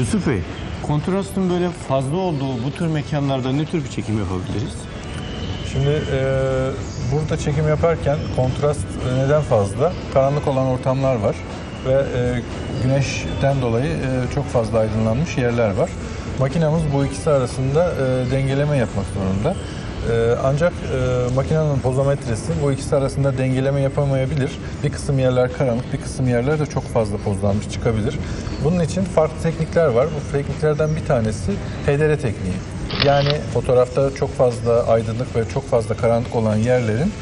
Yusuf Bey, kontrastın böyle fazla olduğu bu tür mekanlarda ne tür bir çekim yapabiliriz? Şimdi e, burada çekim yaparken kontrast e, neden fazla? Karanlık olan ortamlar var ve e, güneşten dolayı e, çok fazla aydınlanmış yerler var. Makinamız bu ikisi arasında e, dengeleme yapmak zorunda. E, ancak e, makinenin pozometresi bu ikisi arasında dengeleme yapamayabilir. Bir kısım yerler karanlık, bir kısım yerler de çok fazla pozlanmış çıkabilir. Bunun için farklı teknikler var. Bu tekniklerden bir tanesi HDR tekniği. Yani fotoğrafta çok fazla aydınlık ve çok fazla karanlık olan yerlerin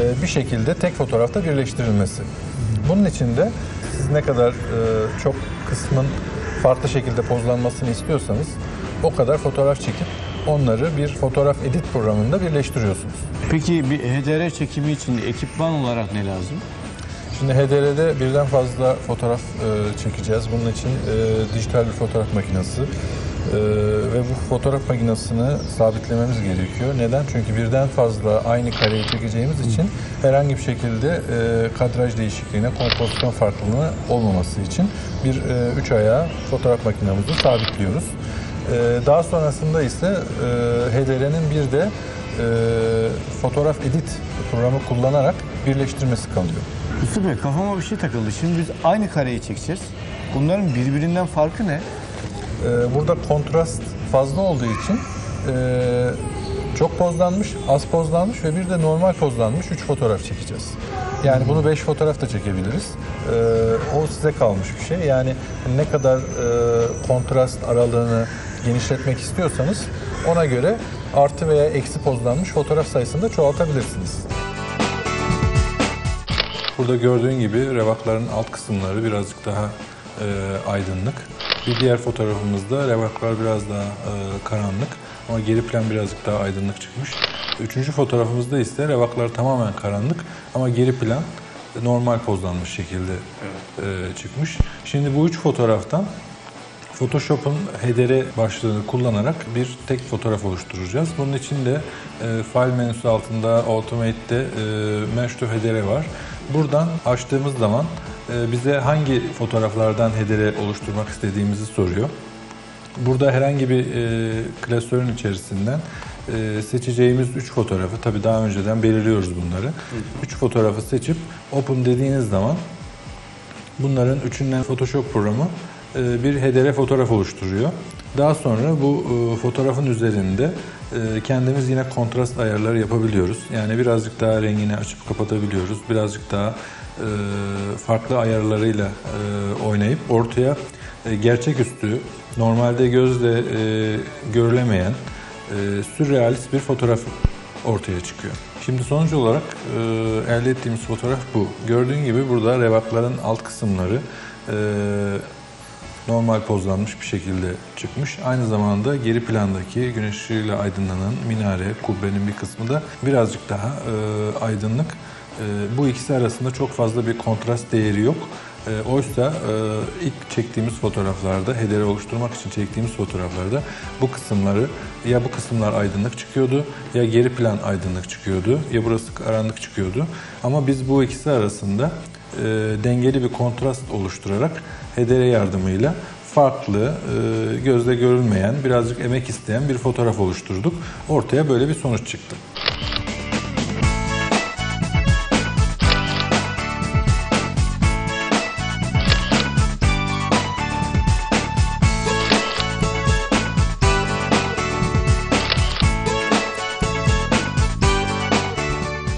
e, bir şekilde tek fotoğrafta birleştirilmesi. Bunun için de siz ne kadar e, çok kısmın farklı şekilde pozlanmasını istiyorsanız o kadar fotoğraf çekip onları bir fotoğraf edit programında birleştiriyorsunuz. Peki bir HDR çekimi için ekipman olarak ne lazım? Şimdi HDR'de birden fazla fotoğraf e, çekeceğiz. Bunun için e, dijital bir fotoğraf makinesi e, ve bu fotoğraf makinesini sabitlememiz gerekiyor. Neden? Çünkü birden fazla aynı kareyi çekeceğimiz için herhangi bir şekilde e, kadraj değişikliğine, kompozisyon farklılığına olmaması için bir e, üç ayağı fotoğraf makinemizi sabitliyoruz. E, daha sonrasında ise e, HDR'nin bir de e, fotoğraf edit programı kullanarak birleştirmesi kalıyor. Yusuf Bey kafama bir şey takıldı. Şimdi biz aynı kareyi çekeceğiz. Bunların birbirinden farkı ne? Ee, burada kontrast fazla olduğu için e, çok pozlanmış, az pozlanmış ve bir de normal pozlanmış 3 fotoğraf çekeceğiz. Yani bunu 5 fotoğraf da çekebiliriz. Ee, o size kalmış bir şey. Yani ne kadar e, kontrast aralığını genişletmek istiyorsanız ona göre artı veya eksi pozlanmış fotoğraf sayısını da çoğaltabilirsiniz. Burada gördüğün gibi revakların alt kısımları birazcık daha e, aydınlık. Bir diğer fotoğrafımızda revaklar biraz daha e, karanlık ama geri plan birazcık daha aydınlık çıkmış. Üçüncü fotoğrafımızda ise revaklar tamamen karanlık ama geri plan normal pozlanmış şekilde e, çıkmış. Şimdi bu üç fotoğraftan Photoshop'un HDR başlığını kullanarak bir tek fotoğraf oluşturacağız. Bunun için de e, File menüsü altında Automate'de e, Mesh to HDR var. Buradan açtığımız zaman e, bize hangi fotoğraflardan HDR oluşturmak istediğimizi soruyor. Burada herhangi bir e, klasörün içerisinden e, seçeceğimiz 3 fotoğrafı, tabii daha önceden belirliyoruz bunları. 3 fotoğrafı seçip Open dediğiniz zaman Bunların üçünden Photoshop programı bir HDR fotoğraf oluşturuyor. Daha sonra bu e, fotoğrafın üzerinde e, kendimiz yine kontrast ayarları yapabiliyoruz. Yani birazcık daha rengini açıp kapatabiliyoruz. Birazcık daha e, farklı ayarlarıyla e, oynayıp ortaya e, gerçeküstü, normalde gözle e, görülemeyen, e, sürrealist bir fotoğraf ortaya çıkıyor. Şimdi sonuç olarak e, elde ettiğimiz fotoğraf bu. Gördüğün gibi burada revakların alt kısımları e, normal pozlanmış bir şekilde çıkmış. Aynı zamanda geri plandaki güneş ışığıyla aydınlanan minare, kubbenin bir kısmı da birazcık daha e, aydınlık. E, bu ikisi arasında çok fazla bir kontrast değeri yok. E, oysa e, ilk çektiğimiz fotoğraflarda, HDR oluşturmak için çektiğimiz fotoğraflarda bu kısımları ya bu kısımlar aydınlık çıkıyordu ya geri plan aydınlık çıkıyordu ya burası karanlık çıkıyordu. Ama biz bu ikisi arasında e, dengeli bir kontrast oluşturarak HDR yardımıyla farklı, e, gözle görülmeyen, birazcık emek isteyen bir fotoğraf oluşturduk. Ortaya böyle bir sonuç çıktı.